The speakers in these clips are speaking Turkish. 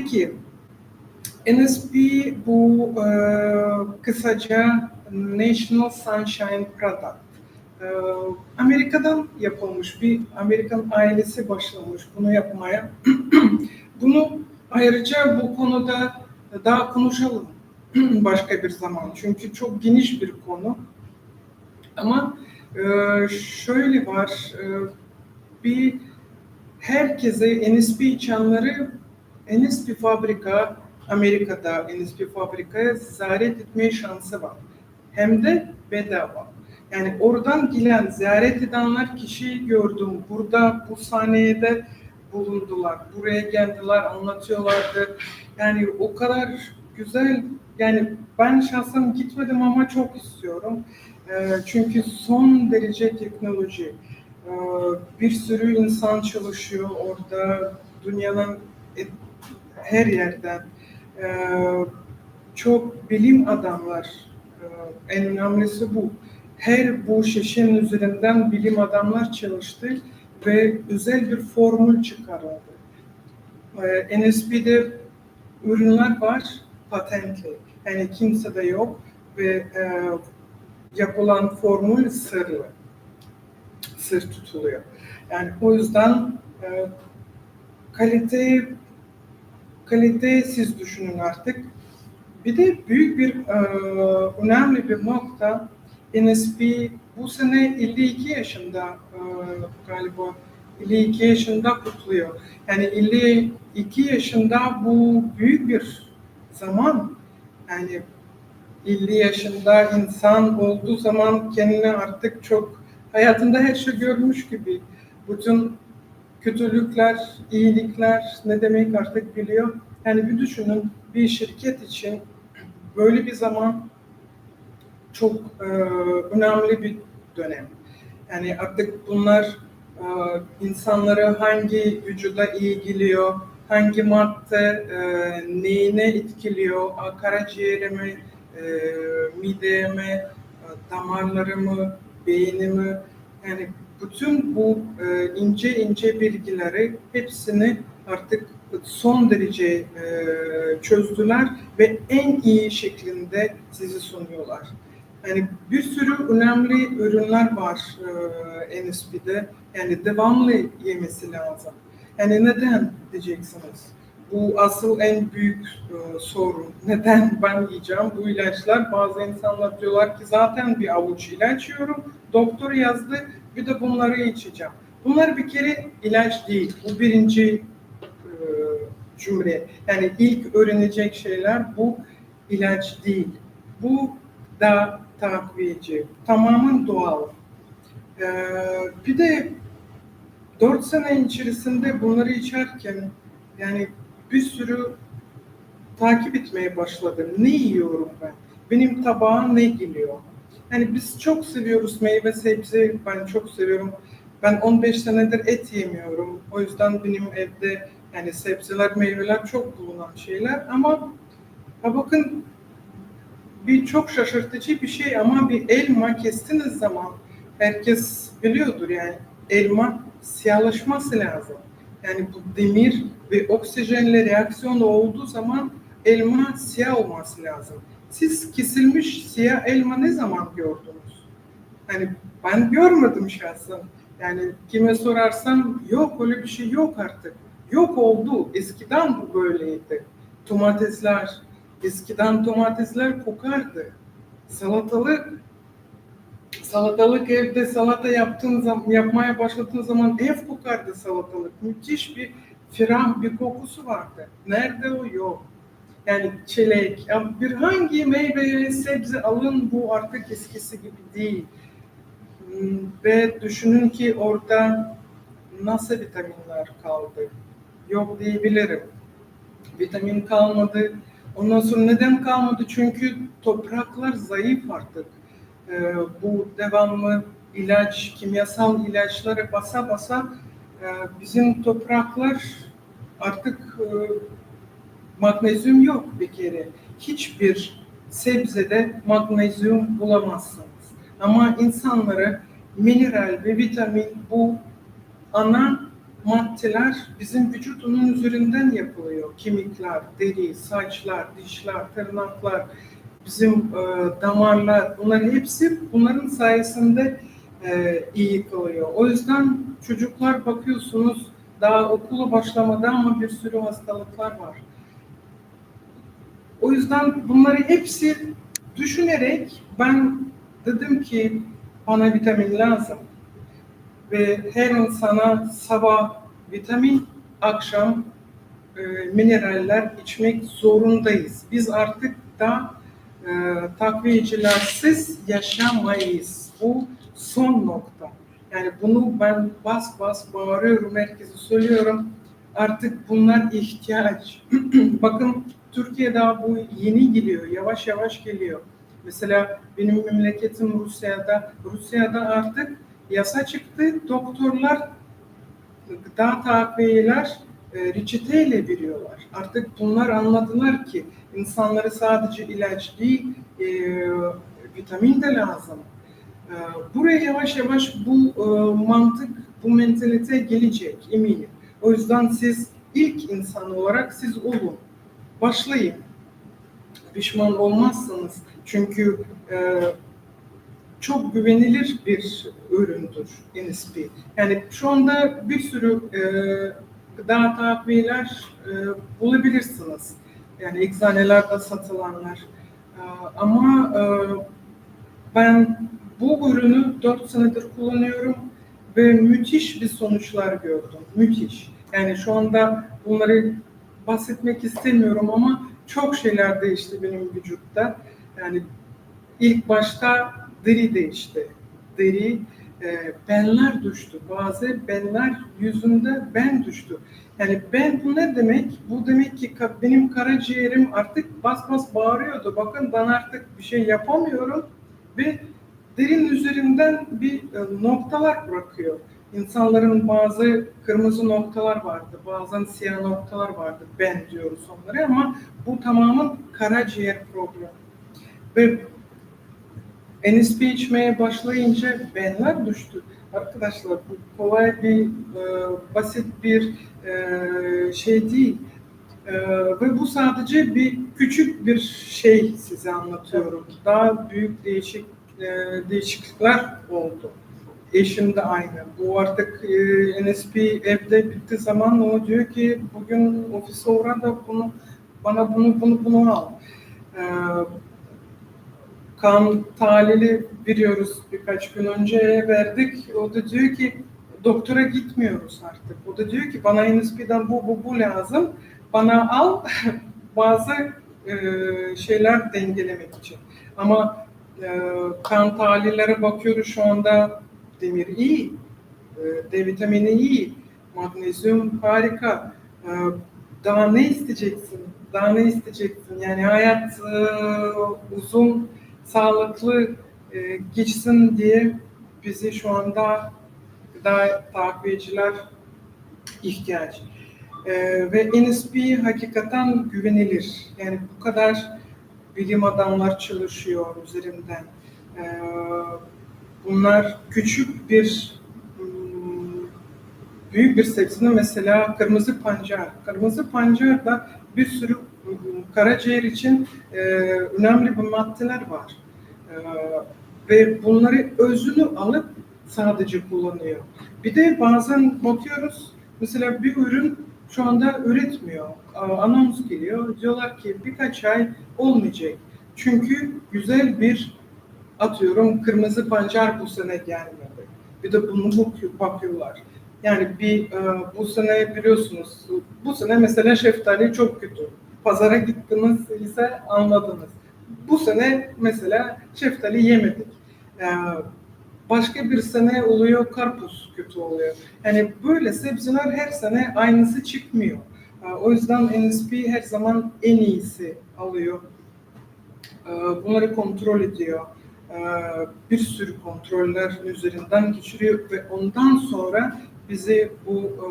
Peki, NSP bu e, kısaca National Sunshine Product. E, Amerika'dan yapılmış bir Amerikan ailesi başlamış bunu yapmaya. bunu ayrıca bu konuda daha konuşalım başka bir zaman. Çünkü çok geniş bir konu. Ama e, şöyle var, e, bir herkese NSP içenleri NSP fabrika Amerika'da NSP fabrikaya ziyaret etmeye şansı var. Hem de bedava. Yani oradan gelen, ziyaret edenler kişiyi gördüm. Burada bu sahnede bulundular. Buraya geldiler, anlatıyorlardı. Yani o kadar güzel. Yani ben şahsen gitmedim ama çok istiyorum. Ee, çünkü son derece teknoloji. Ee, bir sürü insan çalışıyor orada. Dünyanın her yerden. Ee, çok bilim adamlar. Ee, en önemlisi bu. Her bu şişenin üzerinden bilim adamlar çalıştı ve özel bir formül çıkarıldı. Ee, NSP'de ürünler var patentli. Yani kimse de yok ve e, yapılan formül sırlı. Sır tutuluyor. Yani o yüzden e, kalite kalite siz düşünün artık. Bir de büyük bir e, önemli bir nokta NSP bu sene 52 yaşında e, galiba 52 yaşında kutluyor. Yani 52 yaşında bu büyük bir zaman. Yani 50 yaşında insan olduğu zaman kendini artık çok hayatında her şey görmüş gibi. Bütün kötülükler, iyilikler ne demek artık biliyor. Yani bir düşünün bir şirket için böyle bir zaman çok e, önemli bir dönem. Yani artık bunlar e, insanları hangi vücuda iyi geliyor, hangi madde e, neyine etkiliyor, karaciğere mi, e, mideye mi, e, damarları mı, beyni mi, yani bütün bu e, ince ince bilgileri hepsini artık son derece e, çözdüler ve en iyi şeklinde sizi sunuyorlar. Yani bir sürü önemli ürünler var e, NSP'de. Yani devamlı yemesi lazım. Yani neden diyeceksiniz? Bu asıl en büyük e, sorun. Neden ben yiyeceğim bu ilaçlar? Bazı insanlar diyorlar ki zaten bir avuç ilaç yiyorum. Doktor yazdı bir de bunları içeceğim. Bunlar bir kere ilaç değil. Bu birinci e, cümle. Yani ilk öğrenecek şeyler bu ilaç değil. Bu da takviyeci. Tamamen doğal. Ee, bir de dört sene içerisinde bunları içerken yani bir sürü takip etmeye başladım. Ne yiyorum ben? Benim tabağım ne geliyor? Yani biz çok seviyoruz meyve sebze. Ben çok seviyorum. Ben 15 senedir et yemiyorum. O yüzden benim evde yani sebzeler, meyveler çok bulunan şeyler. Ama ha bakın bir çok şaşırtıcı bir şey ama bir elma kestiğiniz zaman herkes biliyordur yani elma siyahlaşması lazım. Yani bu demir ve oksijenle reaksiyon olduğu zaman elma siyah olması lazım. Siz kesilmiş siyah elma ne zaman gördünüz? Yani ben görmedim şahsen. Yani kime sorarsam yok öyle bir şey yok artık. Yok oldu. Eskiden bu böyleydi. Domatesler, eskiden domatesler kokardı. Salatalık salatalık evde salata yaptığın zaman yapmaya başladığın zaman ev kokardı salatalık. Müthiş bir ferah bir kokusu vardı. Nerede o yok. Yani çilek, bir hangi meyve, sebze alın bu artık eskisi gibi değil. Hmm, ve düşünün ki orada nasıl vitaminler kaldı? Yok diyebilirim. Vitamin kalmadı. Ondan sonra neden kalmadı? Çünkü topraklar zayıf artık. Ee, bu devamlı ilaç, kimyasal ilaçları basa basa e, bizim topraklar artık e, magnezyum yok bir kere. Hiçbir sebzede magnezyum bulamazsınız. Ama insanlara mineral ve vitamin bu ana maddeler bizim vücudunun üzerinden yapılıyor. Kemikler, deri, saçlar, dişler, tırnaklar, bizim e, damarlar, bunların hepsi bunların sayesinde e, iyi kalıyor. O yüzden çocuklar bakıyorsunuz daha okula başlamadan ama bir sürü hastalıklar var. O yüzden bunları hepsi düşünerek ben dedim ki bana vitamin lazım. Ve her insana sabah vitamin, akşam e, mineraller içmek zorundayız. Biz artık da e, takviyecilersiz yaşamayız. Bu son nokta. Yani bunu ben bas bas bağırıyorum, herkese söylüyorum. Artık bunlar ihtiyaç. Bakın Türkiye'de bu yeni geliyor, yavaş yavaş geliyor. Mesela benim memleketim Rusya'da. Rusya'da artık yasa çıktı. Doktorlar gıda takviyeler e, reçeteyle veriyorlar. Artık bunlar anladılar ki insanlara sadece ilaç değil, e, vitamin de lazım. E, buraya yavaş yavaş bu e, mantık, bu mentalite gelecek eminim. O yüzden siz ilk insan olarak siz olun. Başlayın. Pişman olmazsınız. Çünkü e, çok güvenilir bir üründür NSP. Yani şu anda bir sürü e, gıda takviyeler e, bulabilirsiniz. Yani eczanelerde satılanlar. E, ama e, ben bu ürünü 4 senedir kullanıyorum ve müthiş bir sonuçlar gördüm. Müthiş. Yani şu anda bunları bahsetmek istemiyorum ama çok şeyler değişti benim vücutta. Yani ilk başta deri değişti. Deri, e, benler düştü. Bazı benler yüzünde ben düştü. Yani ben bu ne demek? Bu demek ki benim karaciğerim artık bas bas bağırıyordu. Bakın ben artık bir şey yapamıyorum ve derin üzerinden bir e, noktalar bırakıyor. İnsanların bazı kırmızı noktalar vardı, bazen siyah noktalar vardı. Ben diyoruz onları ama bu tamamen karaciğer problemi. Ve NSP içmeye başlayınca benler düştü. Arkadaşlar bu kolay bir, e, basit bir e, şey değil. E, ve bu sadece bir küçük bir şey size anlatıyorum. Daha büyük değişik e, değişiklikler oldu. Eşim de aynı. Bu artık e, NSP evde bitti zaman o diyor ki bugün ofise uğra da bunu bana bunu bunu bunu al. E, kan tahlili veriyoruz birkaç gün önce verdik. O da diyor ki doktora gitmiyoruz artık. O da diyor ki bana NSP'den bu bu bu lazım. Bana al bazı e, şeyler dengelemek için. Ama e, kan tahlillere bakıyoruz şu anda demir iyi, e, D vitamini iyi, magnezyum harika. E, daha ne isteyeceksin? Daha ne isteyeceksin? Yani hayat e, uzun sağlıklı e, geçsin diye bizi şu anda gıda takviyeciler ihtiyaç. E, ve NSP hakikaten güvenilir. Yani bu kadar bilim adamlar çalışıyor üzerinden. E, bunlar küçük bir hmm, büyük bir sebzenin mesela kırmızı pancar. Kırmızı pancar da bir sürü hmm, karaciğer için e, önemli bir maddeler var. E, ve bunları özünü alıp sadece kullanıyor. Bir de bazen bakıyoruz mesela bir ürün şu anda üretmiyor. Anons geliyor. Diyorlar ki birkaç ay olmayacak. Çünkü güzel bir atıyorum kırmızı pancar bu sene gelmedi. Bir de bunu bakıyorlar. Yani bir e, bu sene biliyorsunuz bu sene mesela şeftali çok kötü. Pazara gittiniz ise anladınız. Bu sene mesela şeftali yemedik. Başka bir sene oluyor karpuz kötü oluyor. Yani böyle sebzeler her sene aynısı çıkmıyor. E, o yüzden NSP her zaman en iyisi alıyor. Bunları kontrol ediyor bir sürü kontroller üzerinden geçiriyor ve ondan sonra bize bu e,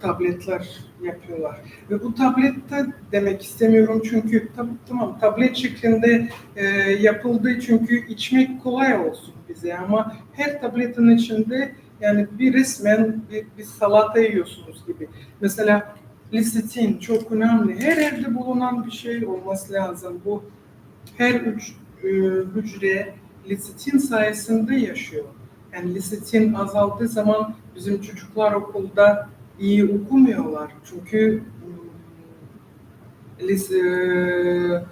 tabletler yapıyorlar. Ve bu tablette demek istemiyorum çünkü tab tamam tablet şeklinde e, yapıldı çünkü içmek kolay olsun bize ama her tabletin içinde Yani bir resmen bir, bir salata yiyorsunuz gibi. Mesela lisitin çok önemli. Her evde bulunan bir şey olması lazım. Bu her üç, e, hücre lisitin sayesinde yaşıyor. Yani lisitin azaldığı zaman bizim çocuklar okulda iyi okumuyorlar. Çünkü ım, lis, e,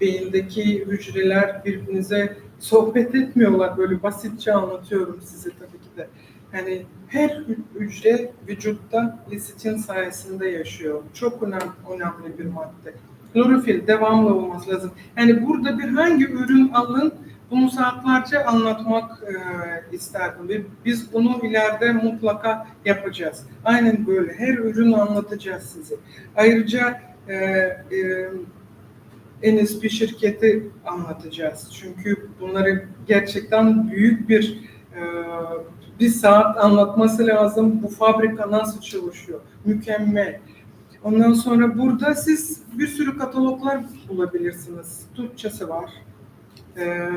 beyindeki hücreler birbirinize sohbet etmiyorlar. Böyle basitçe anlatıyorum size tabii ki de. Yani her hü- hücre vücutta lisitin sayesinde yaşıyor. Çok önemli, önemli bir madde. Klorofil devamlı olması lazım. Yani burada bir hangi ürün alın bunu saatlerce anlatmak e, isterdim ve biz bunu ileride mutlaka yapacağız. Aynen böyle her ürünü anlatacağız size. Ayrıca e, e, NSP şirketi anlatacağız. Çünkü bunları gerçekten büyük bir e, bir saat anlatması lazım. Bu fabrika nasıl çalışıyor? Mükemmel. Ondan sonra burada siz bir sürü kataloglar bulabilirsiniz. Türkçesi var. Ee,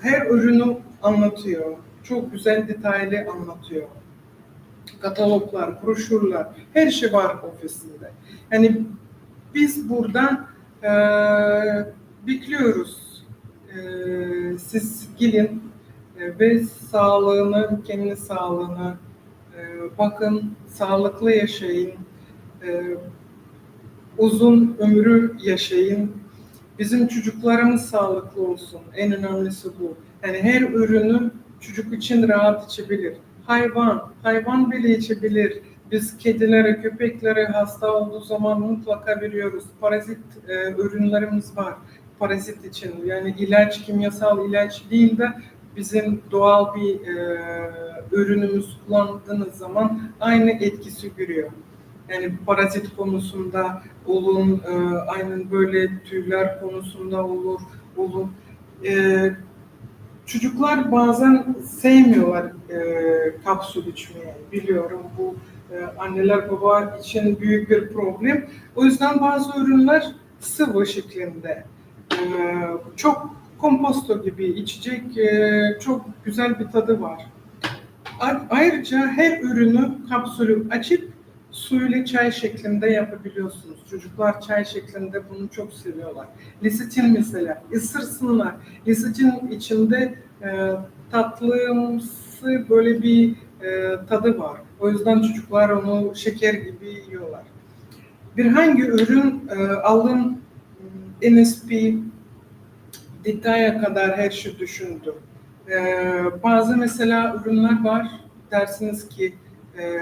her ürünü anlatıyor. Çok güzel detaylı anlatıyor. Kataloglar, broşürler, her şey var ofisinde. Yani biz buradan e, bekliyoruz. E, siz gelin e, ve sağlığını, kendi sağlığına e, bakın, sağlıklı yaşayın, e, uzun ömrü yaşayın. Bizim çocuklarımız sağlıklı olsun. En önemlisi bu. Yani her ürünü çocuk için rahat içebilir. Hayvan, hayvan bile içebilir. Biz kedilere, köpeklere hasta olduğu zaman mutlaka veriyoruz. Parazit e, ürünlerimiz var. Parazit için. Yani ilaç, kimyasal ilaç değil de bizim doğal bir e, ürünümüz kullandığınız zaman aynı etkisi görüyor. Yani parazit konusunda olun, e, aynen böyle tüyler konusunda olur, olun. E, çocuklar bazen sevmiyorlar e, kapsül içmeyi, biliyorum bu e, anneler baba için büyük bir problem. O yüzden bazı ürünler sıvı şeklinde. E, çok komposto gibi içecek, e, çok güzel bir tadı var. Ayrıca her ürünü kapsülü açıp suyla çay şeklinde yapabiliyorsunuz. Çocuklar çay şeklinde bunu çok seviyorlar. Lisitin mesela ısırsınlar. Lisitin içinde e, tatlımsı böyle bir e, tadı var. O yüzden çocuklar onu şeker gibi yiyorlar. Bir hangi ürün e, alın NSP detaya kadar her şey düşündü. Ee, bazı mesela ürünler var dersiniz ki e,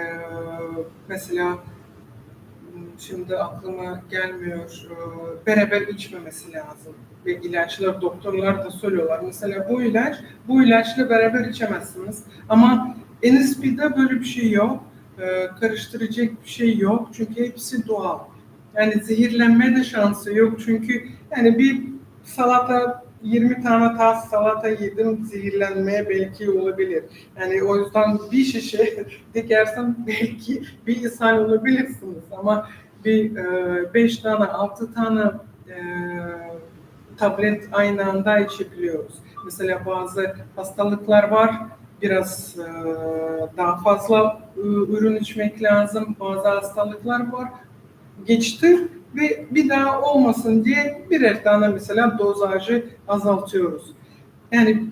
mesela hmm, şimdi aklıma gelmiyor e, beraber içmemesi lazım ve ilaçlar doktorlar da söylüyorlar. Mesela bu ilaç bu ilaçla beraber içemezsiniz. Ama NSP'de böyle bir şey yok Ee, karıştıracak bir şey yok çünkü hepsi doğal. Yani zehirlenme de şansı yok çünkü yani bir salata 20 tane tas salata yedim zehirlenmeye belki olabilir. Yani o yüzden bir şişe dikersen belki bir insan olabilirsiniz ama bir e, beş tane altı tane e, tablet aynı anda içebiliyoruz. Mesela bazı hastalıklar var biraz e, daha fazla e, ürün içmek lazım. Bazı hastalıklar var geçti ve bir daha olmasın diye birer tane mesela dozajı azaltıyoruz. Yani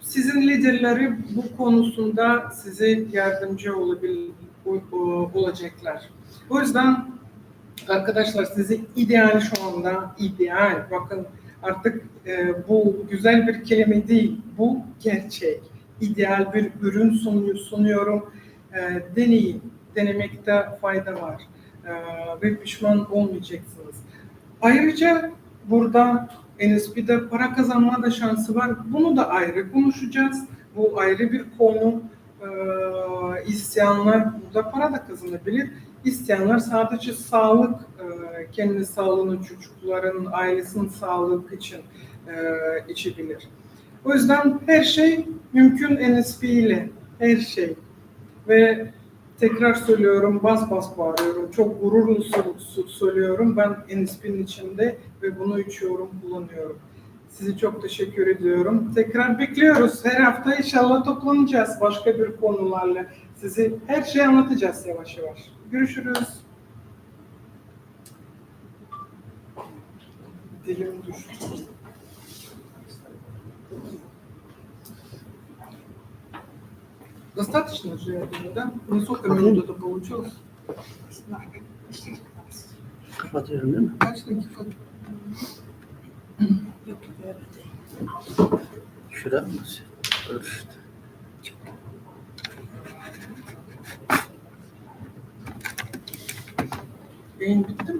sizin liderleri bu konusunda size yardımcı olabil, olacaklar. O yüzden arkadaşlar size ideal şu anda ideal. Bakın artık e, bu güzel bir kelime değil bu gerçek. İdeal bir ürün sunuyorum. E, deneyin. Denemekte fayda var ve pişman olmayacaksınız. Ayrıca burada NSP'de para kazanma da şansı var. Bunu da ayrı konuşacağız. Bu ayrı bir konu. E, isteyenler burada para da kazanabilir. İsteyenler sadece sağlık, e, kendi sağlığını, çocukların, ailesinin sağlığı için e, içebilir. O yüzden her şey mümkün NSP ile. Her şey. Ve tekrar söylüyorum, bas bas bağırıyorum. Çok gururlu söylüyorum. Ben NSP'nin içinde ve bunu içiyorum, kullanıyorum. Sizi çok teşekkür ediyorum. Tekrar bekliyoruz. Her hafta inşallah toplanacağız başka bir konularla. Sizi her şeyi anlatacağız yavaş yavaş. Görüşürüz. Dilim düştü. Достаточно же, я думаю, да? Ну, сколько минут это получилось? Dakika? Şurada mı? Dur işte. Yayın bitti mi?